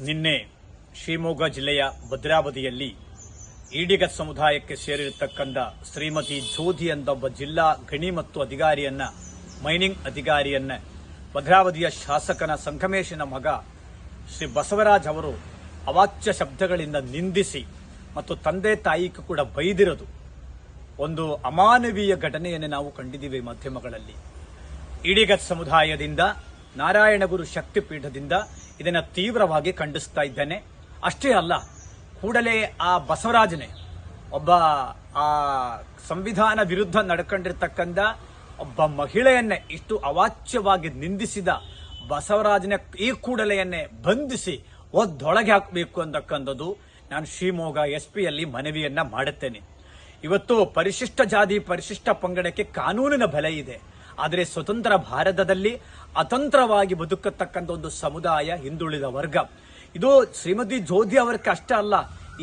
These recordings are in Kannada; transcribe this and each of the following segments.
ನಿನ್ನೆ ಶಿವಮೊಗ್ಗ ಜಿಲ್ಲೆಯ ಭದ್ರಾವತಿಯಲ್ಲಿ ಈಡಿಗ ಸಮುದಾಯಕ್ಕೆ ಸೇರಿರತಕ್ಕಂಥ ಶ್ರೀಮತಿ ಜ್ಯೋತಿ ಎಂದೊಬ್ಬ ಜಿಲ್ಲಾ ಗಣಿ ಮತ್ತು ಅಧಿಕಾರಿಯನ್ನ, ಮೈನಿಂಗ್ ಅಧಿಕಾರಿಯನ್ನ, ಭದ್ರಾವತಿಯ ಶಾಸಕನ ಸಂಗಮೇಶನ ಮಗ ಶ್ರೀ ಬಸವರಾಜ್ ಅವರು ಅವಾಚ್ಯ ಶಬ್ದಗಳಿಂದ ನಿಂದಿಸಿ ಮತ್ತು ತಂದೆ ತಾಯಿಗೂ ಕೂಡ ಬೈದಿರೋದು. ಒಂದು ಅಮಾನವೀಯ ಘಟನೆಯನ್ನು ನಾವು ಕಂಡಿದ್ದೀವಿ ಮಾಧ್ಯಮಗಳಲ್ಲಿ. ಇಡಿಗತ್ ಸಮುದಾಯದಿಂದ ನಾರಾಯಣಗುರು ಶಕ್ತಿಪೀಠದಿಂದ ಇದನ್ನು ತೀವ್ರವಾಗಿ ಖಂಡಿಸ್ತಾ ಇದ್ದೇನೆ. ಅಷ್ಟೇ ಅಲ್ಲ, ಕೂಡಲೇ ಆ ಬಸವರಾಜನೇ ಒಬ್ಬ ಆ ಸಂವಿಧಾನ ವಿರುದ್ಧ ನಡ್ಕೊಂಡಿರ್ತಕ್ಕಂಥ ಒಬ್ಬ ಮಹಿಳೆಯನ್ನೇ ಇಷ್ಟು ಅವಾಚ್ಯವಾಗಿ ನಿಂದಿಸಿದ ಬಸವರಾಜನ ಈ ಕೂಡಲೆಯನ್ನೇ ಬಂಧಿಸಿ ಒದ್ದೊಳಗೆ ಹಾಕಬೇಕು ಅಂತಕ್ಕಂಥದ್ದು ನಾನು ಶಿವಮೊಗ್ಗ ಎಸ್ ಪಿಯಲ್ಲಿ ಮನವಿಯನ್ನ ಮಾಡುತ್ತೇನೆ. ಇವತ್ತು ಪರಿಶಿಷ್ಟ ಜಾತಿ ಪರಿಶಿಷ್ಟ ಪಂಗಡಕ್ಕೆ ಕಾನೂನಿನ ಬೆಲೆ ಇದೆ. ಆದರೆ ಸ್ವತಂತ್ರ ಭಾರತದಲ್ಲಿ ಅತಂತ್ರವಾಗಿ ಬದುಕತಕ್ಕಂಥ ಒಂದು ಸಮುದಾಯ ಹಿಂದುಳಿದ ವರ್ಗ. ಇದು ಶ್ರೀಮತಿ ಜೋಧಿ ಅವರಿಗೆ ಅಷ್ಟೇ ಅಲ್ಲ,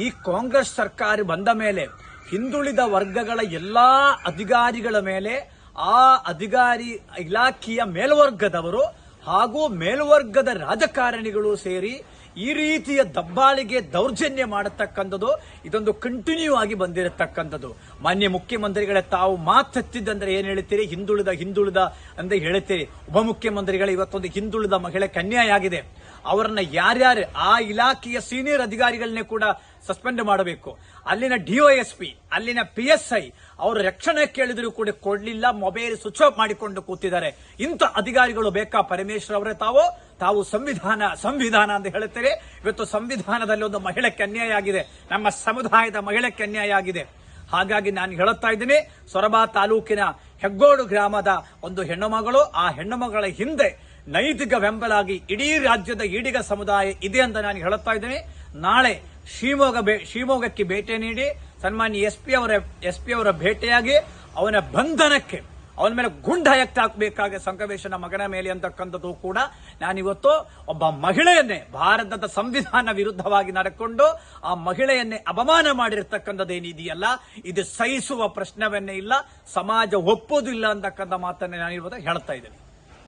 ಈ ಕಾಂಗ್ರೆಸ್ ಸರ್ಕಾರ ಬಂದ ಮೇಲೆ ಹಿಂದುಳಿದ ವರ್ಗಗಳ ಎಲ್ಲಾ ಅಧಿಕಾರಿಗಳ ಮೇಲೆ ಆ ಅಧಿಕಾರಿ ಇಲಾಖೆಯ ಮೇಲ್ವರ್ಗದವರು ಹಾಗೂ ಮೇಲ್ವರ್ಗದ ರಾಜಕಾರಣಿಗಳು ಸೇರಿ ಈ ರೀತಿಯ ದಬ್ಬಾಳಿಗೆ ದೌರ್ಜನ್ಯ ಮಾಡತಕ್ಕಂಥದ್ದು ಇದೊಂದು ಕಂಟಿನ್ಯೂ ಆಗಿ ಬಂದಿರತಕ್ಕಂಥದ್ದು. ಮಾನ್ಯ ಮುಖ್ಯಮಂತ್ರಿಗಳೇ, ತಾವು ಮಾತತ್ತಿದ್ದಂದ್ರೆ ಏನ್ ಹೇಳ್ತೀರಿ? ಹಿಂದುಳಿದ ಹಿಂದುಳಿದ ಅಂತ ಹೇಳ್ತೀರಿ. ಉಪಮುಖ್ಯಮಂತ್ರಿಗಳ, ಇವತ್ತೊಂದು ಹಿಂದುಳಿದ ಮಹಿಳೆ ಕನ್ಯಾಯಾಗಿದೆ. ಅವರನ್ನ ಯಾರ್ಯಾರು ಆ ಇಲಾಖೆಯ ಸೀನಿಯರ್ ಅಧಿಕಾರಿಗಳನ್ನೇ ಕೂಡ ಸಸ್ಪೆಂಡ್ ಮಾಡಬೇಕು. ಅಲ್ಲಿನ ಡಿಒಎಸ್ಪಿ ಅಲ್ಲಿನ ಪಿ ಎಸ್ ಐ, ಅವರು ರಕ್ಷಣೆ ಕೇಳಿದರೂ ಕೂಡ ಕೊಡ್ಲಿಲ್ಲ, ಮೊಬೈಲ್ ಸ್ವಿಚ್ ಆಫ್ ಮಾಡಿಕೊಂಡು ಕೂತಿದ್ದಾರೆ. ಇಂಥ ಅಧಿಕಾರಿಗಳು ಬೇಕಾ? ಪರಮೇಶ್ವರ್ ಅವರೇ ತಾವು? ತಾವು ಸಂವಿಧಾನ ಸಂವಿಧಾನ ಅಂತ ಹೇಳುತ್ತೇವೆ. ಇವತ್ತು ಸಂವಿಧಾನದಲ್ಲಿ ಒಂದು ಮಹಿಳೆಗೆ ಅನ್ಯಾಯ ಆಗಿದೆ. ನಮ್ಮ ಸಮುದಾಯದ ಮಹಿಳೆಗೆ ಅನ್ಯಾಯ ಆಗಿದೆ. ಹಾಗಾಗಿ ನಾನು ಹೇಳುತ್ತಾ ಇದ್ದೀನಿ, ಸೊರಬ ತಾಲೂಕಿನ ಹೆಗ್ಗೋಡು ಗ್ರಾಮದ ಒಂದು ಹೆಣ್ಣು ಮಗಳು ಆ ಹೆಣ್ಣು ಮಗಳ ಹಿಂದೆ ನೈತಿಕ ಬೆಂಬಲಾಗಿ ಇಡೀ ರಾಜ್ಯದ ಈಡಿಗ ಸಮುದಾಯ ಇದೆ ಅಂತ ನಾನು ಹೇಳುತ್ತಾ ಇದ್ದೀನಿ. ನಾಳೆ ಶಿವಮೊಗ್ಗ ಶಿವಮೊಗ್ಗಕ್ಕೆ ಭೇಟಿ ನೀಡಿ ಸನ್ಮಾನ್ಯ ಎಸ್ ಪಿ ಅವರ, ಎಸ್ ಪಿ ಅವರ ಭೇಟಿಯಾಗಿ ಅವನ ಬಂಧನಕ್ಕೆ ಅವನ ಮೇಲೆ ಗುಂಡ ಹಾಕಬೇಕಾಗ ಸಂಕವೇಶನ ಮಗನ ಮೇಲೆ ಅಂತಕ್ಕಂಥದ್ದು ಕೂಡ ನಾನಿವತ್ತು ಒಬ್ಬ ಮಹಿಳೆಯನ್ನೇ ಭಾರತದ ಸಂವಿಧಾನ ವಿರುದ್ಧವಾಗಿ ನಡೆಕೊಂಡು ಆ ಮಹಿಳೆಯನ್ನೇ ಅಪಮಾನ ಮಾಡಿರ್ತಕ್ಕಂಥದ್ದು ಏನಿದೆಯಲ್ಲ ಇದು ಸಹಿಸುವ ಪ್ರಶ್ನವನ್ನೇ ಇಲ್ಲ, ಸಮಾಜ ಒಪ್ಪೋದಿಲ್ಲ ಅಂತಕ್ಕಂಥ ಮಾತನ್ನೇ ನಾನಿವತ್ತು ಹೇಳ್ತಾ ಇದ್ದೇನೆ.